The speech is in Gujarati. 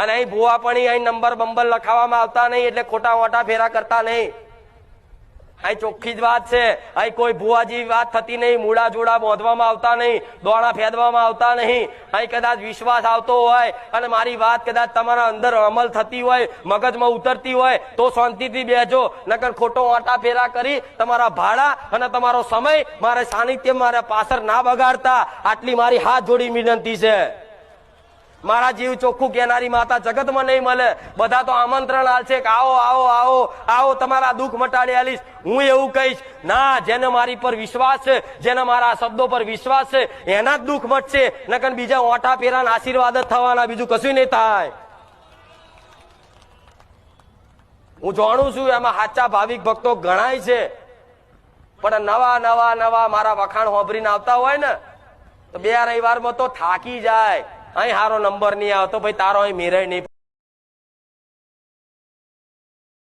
અને અહીં ભૂવા પણ અહીં નંબર બંબર લખાવવામાં આવતા નહીં એટલે ખોટા મોટા ફેરા કરતા નહીં. અહીં ચોખ્ખી જ વાત છે. અહીં કોઈ ભુવાજી વાત થતી નહીં. મૂળા જોડા બોંધવામાં આવતા નહીં. દોણા ફેદવામાં આવતા નહીં. અહીં કદાચ વિશ્વાસ આવતો હોય અને મારી વાત કદાચ તમારા અંદર અમલ થતી હોય, મગજમાં ઉતરતી હોય, તો શાંતિથી બેજો. નકર ખોટો આટા ફેરા કરી તમારા ભાડા અને તમારો સમય મારે સાનિધ્ય મારે પાછળ ના બગાડતા. આટલી મારી હાથ જોડી વિનંતી છે. મારા જીવ ચોખ્ખું કહેનારી માતા જગતમાં નહીં મળે. બધા તો આમંત્રણ આલશે કે આવો આવો આવો આવો, તમારા દુઃખ મટાડી આલીશ. હું એવું કહીશ, ના, જેને મારી પર વિશ્વાસ છે, જેને મારા શબ્દો પર વિશ્વાસ છે, એના જ દુઃખ મટશે. નકર બીજા ઓઠા પેરાના આશીર્વાદ જ થવાના, બીજું કશું નહીં થાય. હું જાણું છું એમાં સાચા ભાવિક ભક્તો ગણાય છે. પણ નવા નવા નવા મારા વખાણ હોભરીને આવતા હોય ને, તો બે રવિવારમાં તો થાકી જાય. અહીં સારો નંબર નહીં આવતો ભાઈ તારો અહીં મેરાય નહીં